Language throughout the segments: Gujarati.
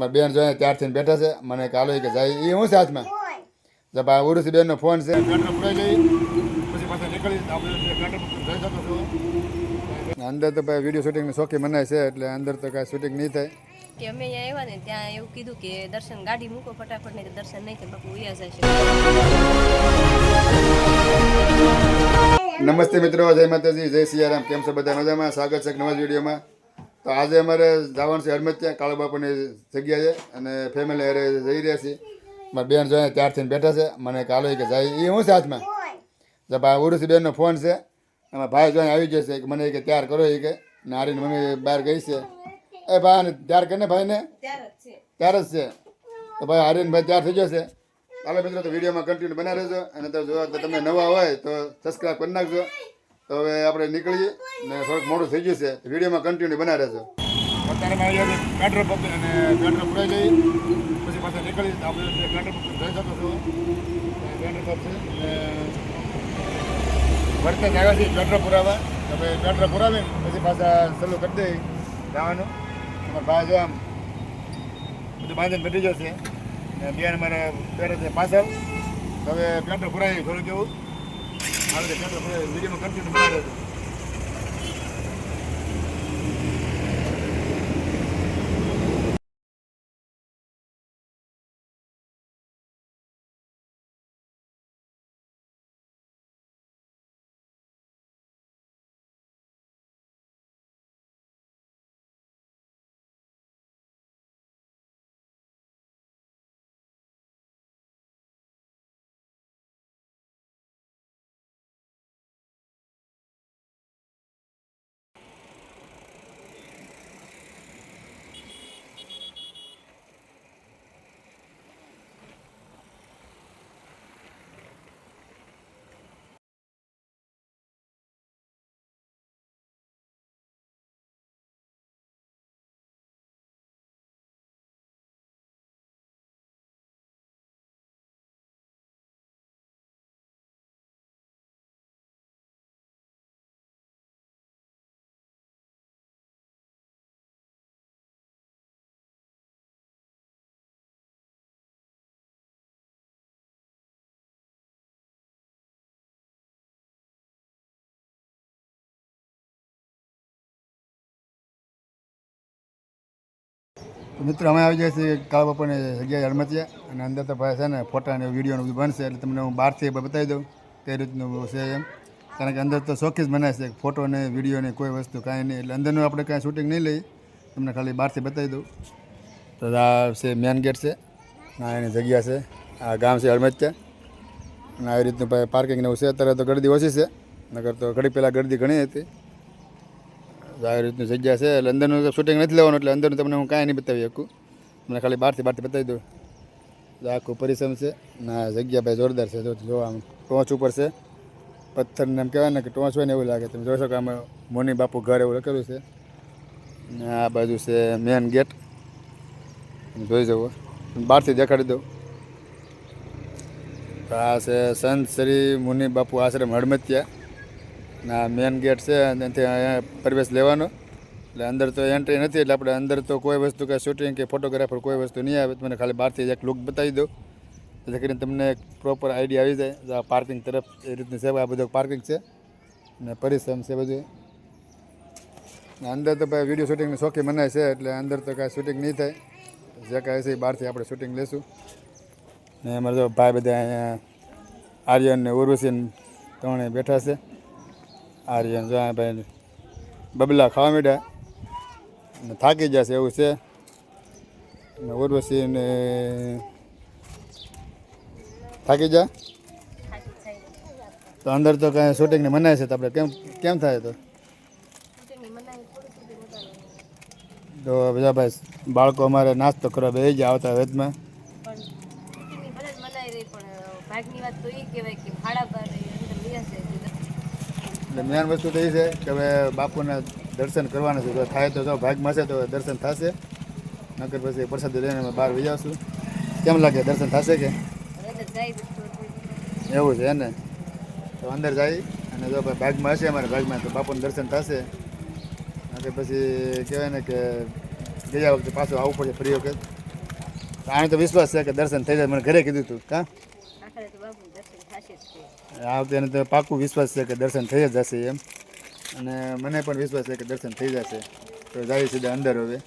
મારી બેન જોઈએ ત્યારથી બેઠા છે. મને કાલો કે જાય એ હું છે હાથમાં? તો ભાઈ ઉરુસી બેનનો ફોન છે. અંદર તો ભાઈ વીડિયો શૂટિંગની શોખી મનાય છે એટલે અંદર તો કાંઈ શૂટિંગ નહીં થાય. કે અમે અહીંયા આવ્યા ને ત્યાં એવું કીધું કે દર્શન ગાડી મૂકો ફટાફટ ને દર્શન નહીં થાય બાપુ ઉયા છે. નમસ્તે મિત્રો જય માતાજી જય સિયારામ. કેમ છો બધા? મજામાં? સ્વાગત છે નવા વિડીયોમાં તો આજે અમારે જવાનું છે હરમતિયા કાળો જગ્યા છે અને ફેમિલી અરે જઈ રહ્યા છીએ. મારા બેન જોઈને ત્યારથી બેઠા છે, મને કાલો કે જાય. એ હું છે હાથમાં? તો ભાઈ ઉડુસી બેનનો ફોન છે. એમાં ભાઈ જોઈને આવી જશે કે મને કે તૈયાર કરો એ કે. નારીની મમ્મી બહાર ગઈ છે. એ ભાઈ તૈયાર કરીને ભાઈને ત્યારે જ છે જ છે. તો ભાઈ હારીને ભાઈ તૈયાર થઈ જશે ચાલો મિત્રો, તો વિડીયોમાં કન્ટિન્યુ બના રહેજો. અને તો જો તમે નવા હોય તો સબસ્ક્રાઈબ કરી નાખજો. તો હવે આપણે નીકળીએ ને થોડુંક મોડું થઈ ગયું છે. વિડીયોમાં કન્ટિન્યુ બના રહેજો. અત્યારે મારી પેટ્રોલ પંપ અને પેટ્રોલ પુરાઈ જઈ પછી પાછા નીકળી આપણે પેટ્રોલ પંપ જઈ શકો છો. પેટ્રોલ પંપ છે. વર્તે આવ્યા છીએ પેટ્રોલ પુરાવા. તો પેટ્રોલ પુરાવીને પછી પાછા સલું કરી દઈ જવાનું. તમારા ભાઈ જો આમ બધું બાંધીને બેઠી જશે. ને બેન મારે પહેરે છે પાછળ. હવે પેટ્રોલ પુરાવી થોડું કેવું આવે વિડીયોમાં કન્ટિન્યુ બનાવી તો મિત્રો, અમે આવી છે કાળા બાપાની જગ્યાએ હળમતિયા અને અંદર તો ભાઈ છે ને ફોટા અને વિડીયોનું બધું બનશે. એટલે તમને હું બહારથી બતાવી દઉં કઈ રીતનું છે એમ. કારણ કે અંદર તો શોખી જ બનાવે છે. ફોટો ને વીડિયો ને, કોઈ વસ્તુ કાંઈ નહીં. એટલે અંદરનું આપણે કાંઈ શૂટિંગ નહીં લઈ. તમને ખાલી બહારથી બતાવી દઉં. તો આ છે મેન ગેટ છે. આ એની જગ્યા છે. આ ગામ છે હળમતિયા અને આવી રીતનું પાર્કિંગ ને એવું છે. અત્યારે તો ગરદી ઓછી છે. નગર તો ઘડી પહેલાં ગરદી ઘણી હતી. આવી રીતની જગ્યા છે. એટલે અંદરનું શૂટિંગ નથી લેવાનું, એટલે અંદરનું તમને હું કાંઈ નહીં બતાવી શકું. મને ખાલી બહારથી બહારથી બતાવી દઉં આખું પરિશ્રમ છે ના જગ્યા ભાઈ જોરદાર છે. જો જો આમ ટોચ ઉપર છે. પથ્થરને એમ કહેવાય ને કે ટોચ હોય ને એવું લાગે. તમે જોઈ કે આમાં મોની બાપુ ઘર એવું લખેલું છે. ને આ બાજુ છે મેન ગેટ જોઈ જવો બહારથી દેખાડી દઉં આ છે સંત શ્રી મુનિ બાપુ આશ્રમ હડમતિયા ના મેન ગેટ છે અને અહીંયા પ્રવેશ લેવાનો. એટલે અંદર તો એન્ટ્રી નથી, એટલે આપણે અંદર તો કોઈ વસ્તુ કે શૂટિંગ કે ફોટોગ્રાફર કોઈ વસ્તુ નહીં આવે. મને ખાલી બહારથી એક લુક બતાવી દો. જેથી કરીને તમને એક પ્રોપર આઈડિયા આવી જાય આ પાર્કિંગ તરફ એ રીતની સેવા આ બધું પાર્કિંગ છે. ને પરિશ્રમ છે બધું. અંદર તો ભાઈ વીડિયો શૂટિંગની શોખી મનાય છે, એટલે અંદર તો કાંઈ શૂટિંગ નહીં થાય. જે કાંઈ છે એ બહારથી આપણે શૂટિંગ લેશું. ને અમારે તો ભાઈ બધા અહીંયા આર્યન ને ઉર્વશી ને ત્રણે બેઠા છે. આર્યન જો આ ભાઈ બબલા ખાવા માંડ્યા. થાકી જશે એવું છે. ને ઉર્વશી ને થાકી જા તો અંદર તો કાંઈ શૂટિંગને મનાય છે તો આપણે કેમ કેમ થાય તો? તો બધા ભાઈ બાળકો અમારે નાસ્તો કરવા બે જ આવતા વેદમાં. ભાગની વાત તો એ કહેવાય કે ભાડા બાર અંદર લઈ હશે એટલે મેન વસ્તુ તો એ છે કે હવે બાપુના દર્શન કરવાના છે. થાય તો જો ભાગમાં છે તો દર્શન થશે. નકર પછી પ્રસાદ લઈને અમે બહાર વહી આવશું કેમ લાગે? દર્શન થશે કે? તો એવું છે ને? તો અંદર જાય અને જો ભાગમાં હશે અમારે ભાગમાં, તો બાપુનું દર્શન થશે. નકર પછી કહેવાય ને કે ગયા વખતે પાછું આવવું પડશે ફરી વખત. આને તો વિશ્વાસ છે કે દર્શન થઈ જાય. મને ઘરે કીધું હતું કાં? આ વખતે તો પાકું વિશ્વાસ છે કે દર્શન થઈ જ જશે એમ. અને મને પણ વિશ્વાસ છે કે દર્શન થઈ જશે. તો જાય સીધા અંદર હવે.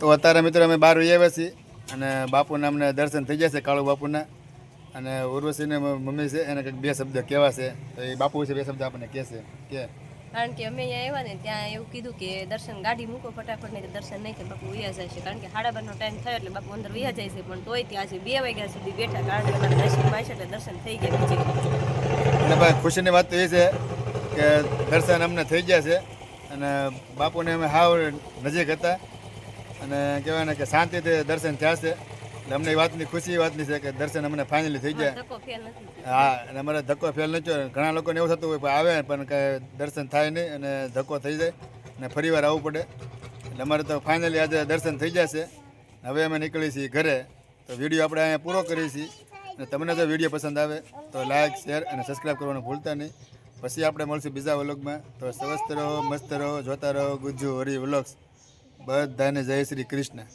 તો અત્યારે મિત્રો અમે બહાર આવ્યા છીએ અને બાપુના અમને દર્શન થઈ જશે કાળુ બાપુના. અને ઉર્વશીને મમ્મી છે એને કંઈક બે શબ્દ કહેવા છે. તો એ બાપુ વિશે બે શબ્દ આપણને કહેશે કે કારણ કે અમે અહીંયા આવ્યા ને ત્યાં એવું કીધું કે દર્શન ગાડી મૂકો ફટાફટ, નહીં દર્શન નહીં કે બાપુ વૈયા જાય છે. કારણ કે સાડા બારનો ટાઈમ થયો એટલે બાપુ અંદર વૈયા જાય છે, પણ તોય ત્યાં આજે બે વાગ્યા સુધી બેઠા કારણ કે અમારા દર્શન પાસે એટલે દર્શન થઈ ગયા બીજી અને ભાઈ, ખુશીની વાત તો એ છે કે દર્શન અમને થઈ ગયા છે અને બાપુને અમે હાવ નજીક હતા. અને કહેવાય ને કે શાંતિથી દર્શન થયા છે. અમને એ વાતની ખુશી એ વાતની છે કે દર્શન અમને ફાઇનલી થઈ થયો. હા અને અમારે ધક્કો ફેલ નથી થયો. ઘણા લોકોને એવું થતું હોય પણ આવે પણ કાંઈ દર્શન થાય નહીં અને ધક્કો થઈ જાય અને ફરી વાર આવવું પડે. એટલે અમારે તો ફાઇનલી આજે દર્શન થઈ જશે. હવે અમે નીકળી છીએ ઘરે. તો વીડિયો આપણે અહીંયા પૂરો કરીએ છીએ. અને તમને જો વીડિયો પસંદ આવે તો લાઇક શેર અને સબસ્ક્રાઈબ કરવાનું ભૂલતા નહીં. પછી આપણે મળશું બીજા વ્લોગમાં. તો સ્વસ્થ રહો મસ્ત રહો જોતા રહો ગુજ્જુ હરી વ્લોગ્સ. બધાને જય શ્રી કૃષ્ણ.